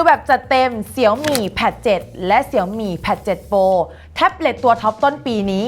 ลแบบจัดเต็ม Xiaomi Pad 7และ Xiaomi Pad 7 Pro แท็บเล็ตตัวท็อปต้นปีนี้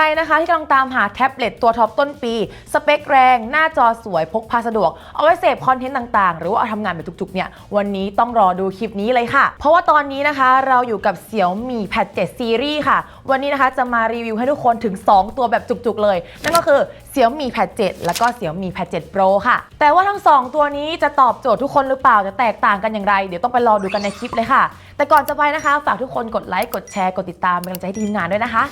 รนะคะที่กำลังตามหาแท็บเล็ตตัวท็อปต้นปี สเปคแรง หน้าจอสวยพกพาสะดวก เอาไว้เสพคอนเทนต์ต่างๆ หรือว่าเอาทำงานแบบจุกๆ เนี่ยวันนี้ต้องรอดูคลิปนี้เลยค่ะ เพราะว่าตอนนี้นะคะเราอยู่กับ Xiaomi Pad 7 Series ค่ะ วันนี้นะคะจะมารีวิวให้ทุกคนถึง 2 ตัวแบบจุกๆ เลย นั่นก็คือ Xiaomi Pad 7แล้วก็ Xiaomi Pad 7 Pro ค่ะ แต่ว่าทั้ง 2 ตัวนี้จะตอบโจทย์ทุกคนหรือเปล่าจะแตกต่างกันอย่างไร เดี๋ยวต้องไปรอดูกันในคลิปเลยค่ะ แต่ก่อนจะไปนะคะ ฝากทุกคนกดไลค์กดแชร์กดติดตามเป็นกำลังใจให้ทีมงานด้วยนะคะ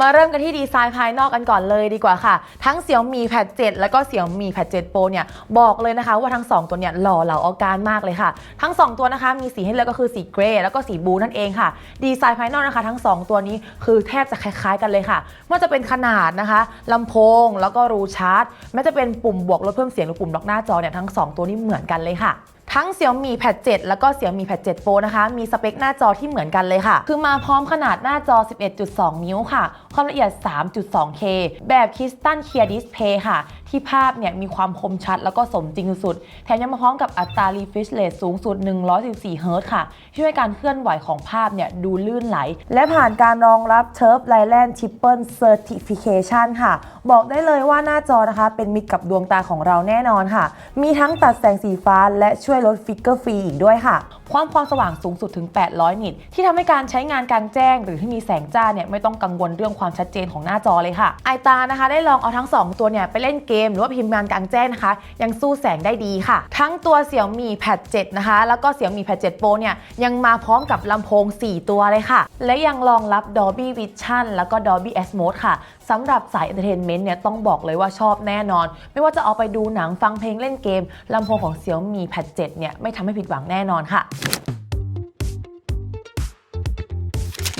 มาเริ่มกันที่ดีไซน์ภายนอกกันก่อนเลยดีกว่าค่ะ ทั้ง Xiaomi Pad 7แล้วก็ Xiaomi Pad 7 Pro เนี่ยบอกเลยนะคะว่าทั้ง 2 ตัวเนี่ยหล่อเหลาเอาการมากเลยค่ะ ทั้ง 2 ตัวนะคะมีสีให้เลือกก็คือสีเกรย์แล้วก็สีบลูนั่นเองค่ะ ดีไซน์ภายนอกนะคะ ทั้ง 2 ตัวนี้คือแทบจะคล้ายๆกันเลยค่ะไม่ว่าจะเป็นขนาดนะคะลำโพงแล้วก็รูชาร์จแม้จะเป็นปุ่มบวกลดเพิ่มเสียงหรือปุ่มล็อกหน้าจอเนี่ยทั้ง 2 ตัวนี้เหมือนกันเลยค่ะ ทั้ง Xiaomi Pad 7 แล้วก็ Xiaomi Pad 7 Pro นะคะ มีสเปคหน้าจอที่เหมือนกันเลยค่ะ คือมาพร้อมขนาดหน้าจอ 11.2 นิ้วค่ะ ความละเอียด 3.2K แบบ Crystal Clear Display ค่ะ ที่ภาพเนี่ยมีความคมชัดแล้วก็สมจริงสุด แถมยังมาพร้อมกับอัตรา refresh rate สูงสุด 114 Hz ค่ะ ช่วยการเคลื่อนไหวของภาพเนี่ยดูลื่นไหล และผ่านการรองรับ Chirp Island Triple Certification ค่ะ บอกได้เลยว่าหน้าจอนะคะ เป็นมิตรกับดวงตาของเราแน่นอนค่ะ มีทั้งตัดแสงสีฟ้าและช่วยลดฟิกเกอร์ฟรีอีกด้วยค่ะ ความความสว่างสูงสุดถึง 800 นิต ที่ทำให้การใช้งานกลางแจ้ง หรือที่มีแสงจ้าเนี่ยไม่ต้องกังวลเรื่องความชัดเจนของหน้าจอเลยค่ะไอตานะคะได้ลองเอาทั้ง 2 ตัวเนี่ยไปเล่นเกม หรือว่าพิมพ์งานกลางแจ้งนะคะ ยังสู้แสงได้ดีค่ะ ทั้งตัว Xiaomi Pad 7นะคะ แล้วก็ Xiaomi Pad 7 Pro เนี่ยยังมาพร้อมกับลำโพง 4 ตัวเลยค่ะ และยังรองรับ Dolby Vision แล้วก็ Dolby Atmos ค่ะสำหรับสายเอนเตอร์เทนเมนต์เนี่ยต้องบอกเลยว่าชอบแน่นอน ไม่ว่าจะเอาไปดูหนังฟังเพลงเล่นเกมลำโพงของ Xiaomi Pad 7เนี่ยไม่ทำให้ผิดหวังแน่นอนค่ะ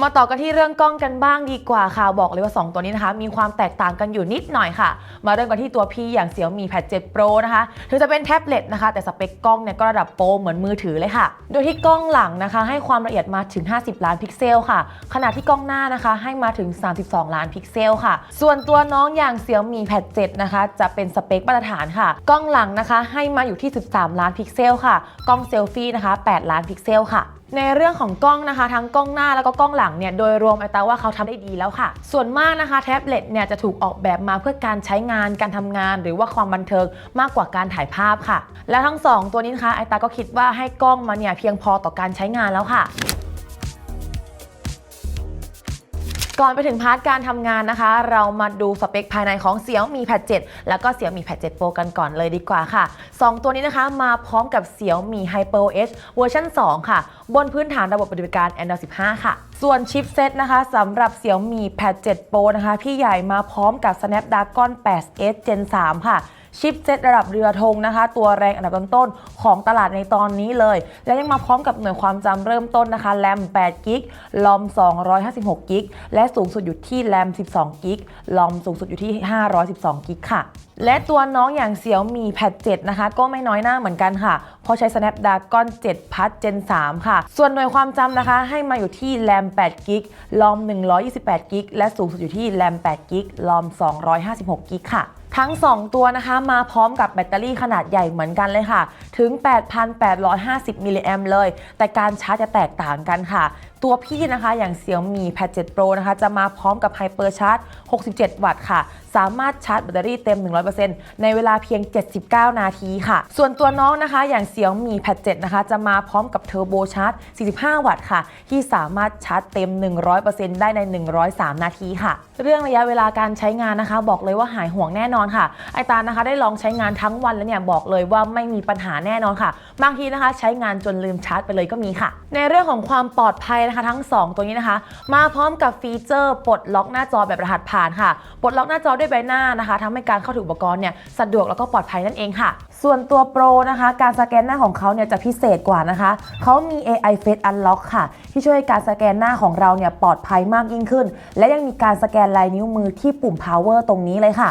มาต่อกันที่เรื่องกล้องกันบ้างดีกว่าค่ะ บอกเลยว่า 2 ตัวนี้นะคะ มีความแตกต่างกันอยู่นิดหน่อยค่ะ มาเริ่มกันที่ตัวพี่อย่าง Xiaomi Pad 7 Pro นะคะ ถึงจะเป็นแท็บเล็ตนะคะ แต่สเปคกล้องเนี่ยก็ระดับโปรเหมือนมือถือเลยค่ะ โดยที่กล้องหลังนะคะ ให้ความละเอียดมาถึง 50 ล้านพิกเซลค่ะ ขณะที่กล้องหน้านะคะ ให้มาถึง 32 ล้านพิกเซลค่ะ ส่วนตัวน้องอย่าง Xiaomi Pad 7นะคะ จะเป็นสเปคมาตรฐานค่ะ กล้องหลังนะคะ ให้มาอยู่ที่ 13 ล้านพิกเซลค่ะ กล้องเซลฟี่นะคะ 8 ล้านพิกเซลค่ะในเรื่องของกล้องนะคะ ทั้งกล้องหน้าแล้วก็กล้องหลังเนี่ยโดยรวมไอตาว่าเขาทำได้ดีแล้วค่ะ ส่วนมากนะคะแท็บเล็ตเนี่ยจะถูกออกแบบมาเพื่อการใช้งานการทำงาน หรือว่าความบันเทิงมากกว่าการถ่ายภาพค่ะ และทั้งสองตัวนี้นะคะไอตาก็คิดว่าให้กล้องมาเนี่ยเพียงพอต่อการใช้งานแล้วค่ะ ก่อนไปถึงพาร์ทการทำงานนะคะ เรามาดูสเปคภายในของ Xiaomi Pad 7แล้วก็ Xiaomi Pad 7 Pro กันก่อนเลยดีกว่าค่ะ 2 ตัวนี้นะคะมาพร้อมกับ Xiaomi HyperOS เวอร์ชัน2 ค่ะ บนพื้นฐานระบบปฏิบัติการ Android 15 ค่ะ ส่วนชิปเซตนะคะสำหรับ Xiaomi Pad 7 Pro นะคะ พี่ใหญ่มาพร้อมกับ Snapdragon 8S Gen 3 ค่ะ ชิปเซตระดับเรือธงนะคะ ตัวแรงอันดับต้นๆของตลาดในตอนนี้เลย และยังมาพร้อมกับหน่วยความจำเริ่มต้นนะคะ แรม 8 กิก ลอม 256 กิก และสูงสุดอยู่ที่แรม 12 กิก ลอมสูงสุดอยู่ที่ 512 กิกค่ะและตัวน้องอย่าง Xiaomi Pad 7นะคะ ก็ไม่น้อยหน้าเหมือนกันค่ะเพราะใช้ Snapdragon 7 Plus Gen 3 ค่ะ ส่วนหน่วยความจำนะคะ ให้มาอยู่ที่แรม8กิกลอม128กิกและสูงสุดอยู่ที่แรม8กิกลอม256กิกค่ะ ทั้ง 2 ตัวนะคะ มาพร้อมกับแบตเตอรี่ขนาดใหญ่เหมือนกันเลยค่ะ ถึง 8,850 มิลลิแอมเลย แต่การชาร์จจะแตกต่างกันค่ะ ตัวพี่นะคะอย่าง Xiaomi Pad 7 Pro นะคะจะมาพร้อมกับ Hyper Charge 67 วัตต์ค่ะ สามารถชาร์จแบตเตอรี่เต็ม 100%ในเวลาเพียง 79 นาทีค่ะ ส่วนตัวน้องนะคะอย่าง Xiaomi Pad 7 นะคะจะมาพร้อมกับ Turbo Charge 45 วัตต์ค่ะ ที่สามารถชาร์จเต็ม 100%ได้ใน 103 นาทีค่ะ เรื่องระยะเวลาการใช้งานนะคะ บอกเลยว่าหายห่วงแน่นอนค่ะ ไอตานะคะได้ลองใช้งานทั้งวันแล้วเนี่ยบอกเลยว่าไม่มีปัญหาแน่นอนค่ะ บางทีนะคะใช้งานจนลืมชาร์จไปเลยก็มีค่ะ ในเรื่องของความปลอดภัยนะคะทั้ง 2 ตัวนี้นะคะ มาพร้อมกับฟีเจอร์ปลดล็อกหน้าจอแบบรหัสผ่านค่ะ ปลดล็อกหน้าจอด้วยใบหน้านะคะทำให้การเข้าถึงอุปกรณ์เนี่ยสะดวกแล้วก็ปลอดภัยนั่นเองค่ะ ส่วนตัวโปรนะคะ การสแกนหน้าของเขาเนี่ยจะพิเศษกว่านะคะเขามี AI Face Unlock ค่ะ ที่ช่วยการสแกนหน้าของเราเนี่ยปลอดภัยมากยิ่งขึ้น และยังมีการสแกนลายนิ้วมือที่ปุ่ม power ตรงนี้เลยค่ะ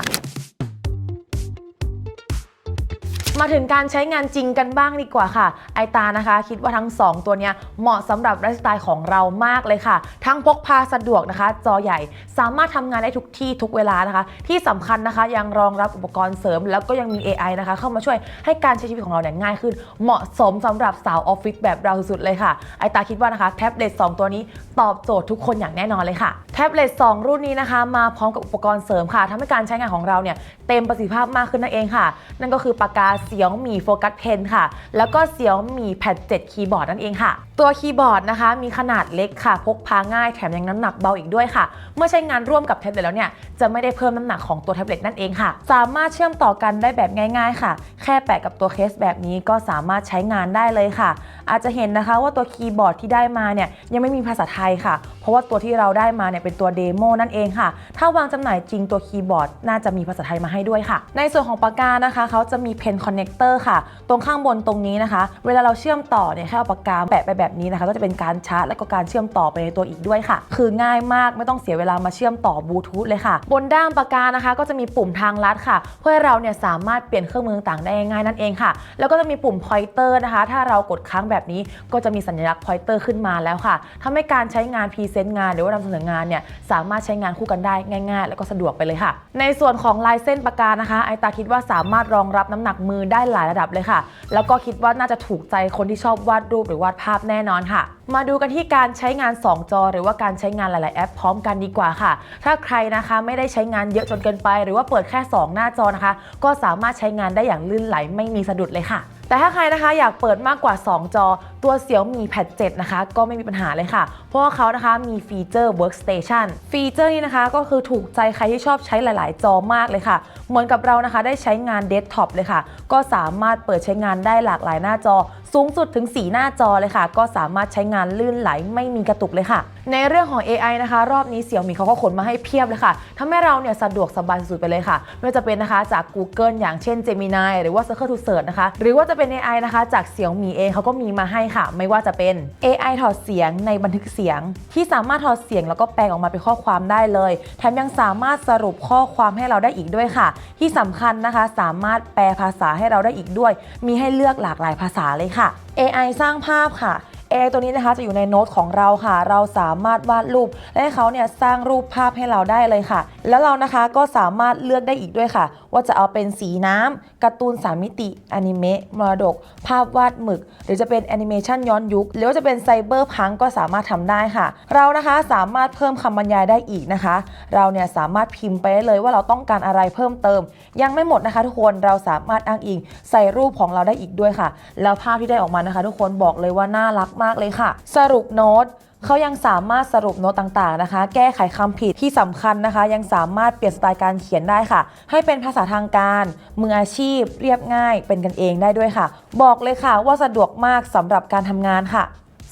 มาถึงการใช้งานจริงกันบ้างดีกว่าค่ะ ไอตานะคะ คิดว่าทั้ง 2 ตัวเนี้ยเหมาะสำหรับไลฟ์สไตล์ของเรามากเลยค่ะ ทั้งพกพาสะดวกนะคะ จอใหญ่สามารถทำงานได้ทุกที่ทุกเวลานะคะ ที่สำคัญนะคะยังรองรับอุปกรณ์เสริม แล้วก็ยังมี AI นะคะ เข้ามาช่วยให้การใช้ชีวิตของเราเนี่ยง่ายขึ้น เหมาะสมสำหรับสาวออฟฟิศแบบเราสุดๆเลยค่ะ ไอตาคิดว่านะคะแท็บเล็ต2ตัวนี้ตอบโจทย์ทุกคนอย่างแน่นอนเลยค่ะแท็บเล็ต2รุ่นนี้นะคะ มาพร้อมกับอุปกรณ์เสริมค่ะทำให้การใช้งานของเราเนี่ยเต็มประสิทธิภาพมากขึ้นนั่นเองค่ะ นั่นก็คือปากกาสียวมีโฟกัสเพนค่ะ แล้วก็เสียวมีแพด7คีย์บอร์ดนั่นเองค่ะ ตัวคีย์บอร์ดนะคะ มีขนาดเล็กค่ะ พกพาง่ายแถมยังน้ำหนักเบาอีกด้วยค่ะ เมื่อใช้งานร่วมกับแท็บเล็ตแล้วเนี่ย จะไม่ได้เพิ่มน้ำหนักของตัวแท็บเล็ตนั่นเองค่ะ สามารถเชื่อมต่อกันได้แบบง่าย ๆ ค่ะ แค่แปะกับตัวเคสแบบนี้ก็สามารถใช้งานได้เลยค่ะ อาจจะเห็นนะคะว่าตัวคีย์บอร์ดที่ได้มาเนี่ยยังไม่มีภาษาไทยค่ะ เพราะว่าตัวที่เราได้มาเนี่ยเป็นตัวเดโมนั่นเองค่ะ ถ้าวางจำหน่ายจริงตัวคีย์บอร์ดน่าจะมีภาษาไทยมาให้ด้วยค่ะ ในส่วนของปากกานะคะเขาจะมีเพนคอนเนคเตอร์ค่ะ ตรงข้างบนตรงนี้นะคะ เวลาเราเชื่อมต่อเนี่ยแค่เอาปากกาแปะไปแบบนี้นะคะ ก็จะเป็นการชาร์จและก็การเชื่อมต่อไปในตัวอีกด้วยค่ะ คือง่ายมากไม่ต้องเสียเวลามาเชื่อมต่อบลูทูธเลยค่ะ บนด้ามปากกานะคะ ก็จะมีปุ่มทางลัดค่ะ เพื่อให้เราเนี่ยสามารถเปลี่ยนเครื่องมือต่างได้ง่ายนั่นเองค่ะ แล้วก็จะมีปุ่ม pointer นะคะ ถ้าเรากดค้างแบบนี้ก็จะมีสัญลักษณ์ pointer ขึ้นมาแล้วค่ะทำให้การใช้งานพรีเซนต์งานหรือว่านำเสนองานเนี่ยสามารถใช้งานคู่กันได้ง่าย ๆ แล้วก็สะดวกไปเลยค่ะ ในส่วนของลายเส้นปากกานะคะ ไอตาคิดว่าสามารถรองรับน้ำหนักมือได้หลายระดับเลยค่ะ แล้วก็คิดว่าน่าจะถูกใจคนที่ชอบวาดรูปหรือวาดภาพแน่นอนค่ะมาดูกันที่การใช้งาน 2 จอ หรือว่าการใช้งานหลาย ๆ แอปพร้อมกันดีกว่าค่ะ ถ้าใครนะคะไม่ได้ใช้งานเยอะจนเกินไป หรือว่าเปิดแค่ 2 หน้าจอนะคะ ก็สามารถใช้งานได้อย่างลื่นไหลไม่มีสะดุดเลยค่ะ แต่ถ้าใครนะคะอยากเปิดมากกว่า 2 จอ ตัว Xiaomi Pad 7 นะคะ ก็ไม่มีปัญหาเลยค่ะ เพราะว่าเขานะคะมีฟีเจอร์ Workstation ฟีเจอร์นี้นะคะก็คือถูกใจใครที่ชอบใช้หลาย ๆ จอมากเลยค่ะ เหมือนกับเรานะคะได้ใช้งานเดสก์ท็อปเลยค่ะ ก็สามารถเปิดใช้งานได้หลากหลายหน้าจอ สูงสุดถึง 4 หน้าจอเลยค่ะ ก็สามารถใช้งานลื่นไหลไม่มีกระตุกเลยค่ะ ในเรื่องของ AI นะคะ รอบนี้เสี่ยวมีเขาก็ขนมาให้เพียบเลยค่ะทำให้เราเนี่ยสะดวกสบายสุดไปเลยค่ะ ไม่ว่าจะเป็นนะคะจาก Google อย่างเช่น Gemini หรือว่า Circle to Search นะคะ หรือว่าจะเป็น AI นะคะ จากเสี่ยวมีเองเขาก็มีมาให้ค่ะ ไม่ว่าจะเป็น AI ถอดเสียงในบันทึกเสียง ที่สามารถถอดเสียงแล้วก็แปลงออกมาเป็นข้อความได้เลย แถมยังสามารถสรุปข้อความให้เราได้อีกด้วยค่ะ ที่สำคัญนะคะสามารถแปลภาษาให้เราได้อีกด้วย มีให้เลือกหลากหลายภาษาเลยค่ะ AI สร้างภาพค่ะ A ตัวนี้นะคะจะอยู่ในโน้ตของเราค่ะ เราสามารถวาดรูป และให้เขาเนี่ยสร้างรูปภาพให้เราได้เลยค่ะ แล้วเรานะคะก็สามารถเลือกได้อีกด้วยค่ะ ว่าจะเอาเป็นสีน้ำการ์ตูน3มิติอนิเมะมรดก ภาพวาดหมึก หรือจะเป็นแอนิเมชันย้อนยุค หรือว่าจะเป็นไซเบอร์พังก็สามารถทำได้ค่ะ เรานะคะสามารถเพิ่มคำบรรยายได้อีกนะคะ เราเนี่ยสามารถพิมพ์ไปได้เลยว่าเราต้องการอะไรเพิ่มเติม ยังไม่หมดนะคะ ทุกคนเราสามารถอ้างอิงใส่รูปของเราได้อีกด้วยค่ะ แล้วภาพที่ได้ออกมานะคะ ทุกคนบอกเลยว่าน่ารักมากเลยค่ะ สรุปโน้ตเขายังสามารถสรุปโน้ตต่างๆนะคะ แก้ไขคำผิดที่สำคัญนะคะ ยังสามารถเปลี่ยนสไตล์การเขียนได้ค่ะ ให้เป็นภาษาทางการมืออาชีพ เรียบง่าย เป็นกันเองได้ด้วยค่ะ บอกเลยค่ะว่าสะดวกมากสำหรับการทำงานค่ะ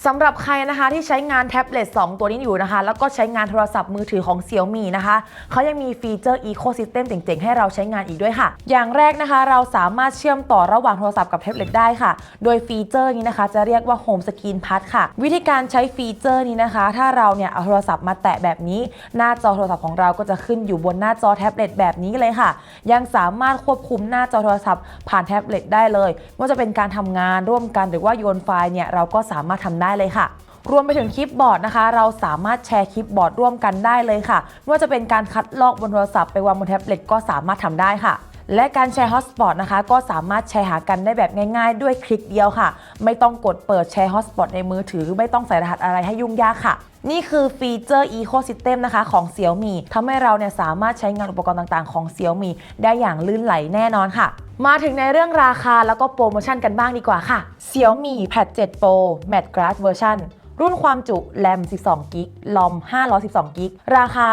สำหรับใครนะคะที่ใช้งานแท็บเล็ต2 ตัวนี้อยู่นะคะ แล้วก็ใช้งานโทรศัพท์มือถือของ Xiaomi นะคะเขายังมีฟีเจอร์ Ecosystem เจ๋งๆ ให้เราใช้งานอีกด้วยค่ะ อย่างแรกนะคะ เราสามารถเชื่อมต่อระหว่างโทรศัพท์กับแท็บเล็ตได้ค่ะ โดยฟีเจอร์นี้นะคะ จะเรียกว่า Home Screen Pass ค่ะ วิธีการใช้ฟีเจอร์นี้นะคะ ถ้าเราเนี่ยเอาโทรศัพท์มาแตะแบบนี้ หน้าจอโทรศัพท์ของเราก็จะขึ้นอยู่บนหน้าจอแท็บเล็ตแบบนี้เลยค่ะ ยังสามารถควบคุมหน้าจอโทรศัพท์ผ่านแท็บเล็ตได้เลยไม่ว่าจะเป็นการทำงานร่วมกันหรือว่าโยนไฟล์เนี่ยเราก็สามารถทำได้เลยค่ะ รวมไปถึงคลิปบอร์ดนะคะ เราสามารถแชร์คลิปบอร์ดร่วมกันได้เลยค่ะไม่ว่าจะเป็นการคัดลอกบนโทรศัพท์ไปวางบนแท็บเล็ตก็สามารถทำได้ค่ะ และการแชร์ฮอตสปอตนะคะก็สามารถแชร์หากันได้แบบง่าย ๆ ด้วยคลิกเดียวค่ะ ไม่ต้องกดเปิดแชร์ฮอตสปอตในมือถือ ไม่ต้องใส่รหัสอะไรให้ยุ่งยากค่ะ นี่คือฟีเจอร์ Ecosystem นะคะของ Xiaomi ทำให้เราเนี่ยสามารถใช้งานอุปกรณ์ต่างๆของ Xiaomi ได้อย่างลื่นไหลแน่นอนค่ะ มาถึงในเรื่องราคาแล้วก็โปรโมชั่นกันบ้างดีกว่าค่ะ Xiaomi Pad 7 Pro Matte Glass Version รุ่นความจุแรม 12 กิกลอม 512 กิก ราคา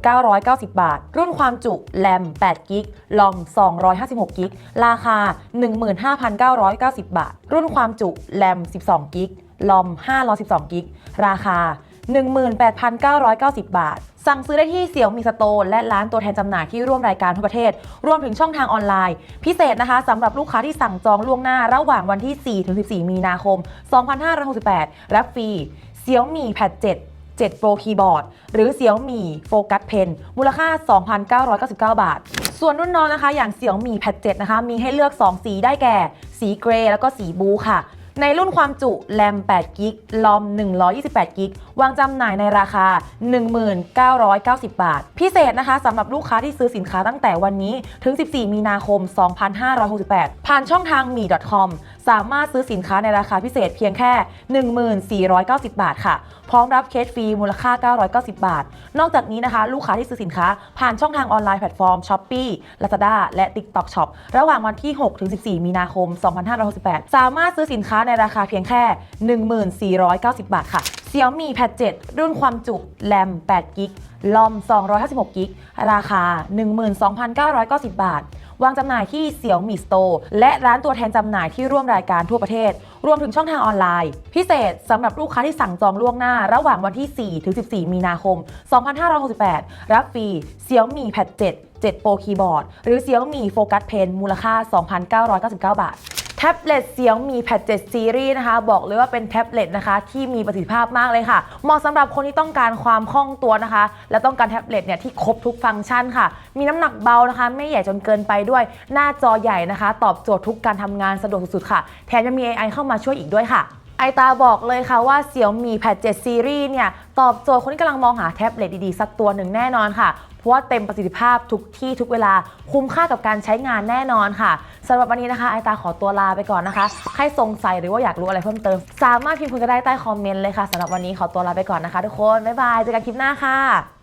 2990 บาท รุ่นความจุแรม 8 กิกลอม 256 กิก ราคา 15,990 บาท รุ่นความจุแรม 12 กิกลอม 512 กิก ราคา 18,990 บาท สั่งซื้อได้ที่เสี่ยวมีสโตร์และร้านตัวแทนจำหน่ายที่ร่วมรายการทั่วประเทศ รวมถึงช่องทางออนไลน์ พิเศษนะคะสำหรับลูกค้าที่สั่งจองล่วงหน้าระหว่างวันที่4ถึง14 มีนาคม 2568 รับฟรี Xiaomi Pad 7 7 Pro Keyboard หรือ Xiaomi Focus Pen มูลค่า 2,999 บาท ส่วนรุ่นน้องนะคะ อย่าง Xiaomi Pad 7นะคะ มีให้เลือก 2 สีได้แก่ สีเกรย์แล้วก็สีบลูค่ะ ในรุ่นความจุแรม8กิกลอม128กิกวางจำหน่ายในราคา 1990 บาท พิเศษนะคะสำหรับลูกค้าที่ซื้อสินค้าตั้งแต่วันนี้ถึง 14 มีนาคม 2568 ผ่านช่องทาง m ี .com สามารถซื้อสินค้าในราคาพิเศษเพียงแค่ 1490 บาทค่ะ พร้อมรับเคสฟรีมูลค่า 990 บาท นอกจากนี้นะคะ ลูกค้าที่ซื้อสินค้า ผ่านช่องทางออนไลน์แพลตฟอร์ม Shopee Lazada และ TikTok Shop ระหว่างวันที่6ถึง14 มีนาคม 2568 สามารถซื้อสินค้าในราคาเพียงแค่ 1490 บาทค่ะ Xiaomi Pad 7 รุ่นความจุแรม8กิกลอม 256กิกราคา 12,990 บาท วางจำหน่ายที่ Xiaomi Store และร้านตัวแทนจำหน่ายที่ร่วมรายการทั่วประเทศ รวมถึงช่องทางออนไลน์ พิเศษสำหรับลูกค้าที่สั่งจองล่วงหน้า ระหว่างวันที่ 4 ถึง 14 มีนาคม 2568 รับฟรี Xiaomi Pad 7 7 Pro Keyboard หรือ Xiaomi Focus Pen มูลค่า 2,999 บาท ท็บเล็ตเสียงมีแพดเจ็ดซีรีส์นะคะ บอกเลยว่าเป็นแท็บเล็ตนะคะที่มีประสิทธิภาพมากเลยค่ะ เหมาะสำหรับคนที่ต้องการความคล่องตัวนะคะ และต้องการแท็บเล็ตเนี่ยที่ครบทุกฟังก์ชันค่ะ มีน้ำหนักเบานะคะ ไม่ใหญ่จนเกินไปด้วย หน้าจอใหญ่นะคะ ตอบโจทย์ทุกการทำงานสะดวกสุดๆค่ะ แถมยังมี AI เข้ามาช่วยอีกด้วยค่ะ ไอตาบอกเลยค่ะว่า Xiaomi Pad 7 Series เนี่ย ตอบโจทย์คนที่กำลังมองหาแท็บเล็ตดีๆ สักตัวหนึ่งแน่นอนค่ะ เพราะว่าเต็มประสิทธิภาพทุกที่ทุกเวลาคุ้มค่ากับการใช้งานแน่นอนค่ะสำหรับวันนี้นะคะ ไอตาขอตัวลาไปก่อนนะคะ ใครสงสัยหรือว่าอยากรู้อะไรเพิ่มเติม สามารถพิมพ์คุยกันได้ใต้คอมเมนต์เลยค่ะสำหรับวันนี้ขอตัวลาไปก่อนนะคะ ทุกคนบ๊ายบายเจอกันคลิปหน้าค่ะ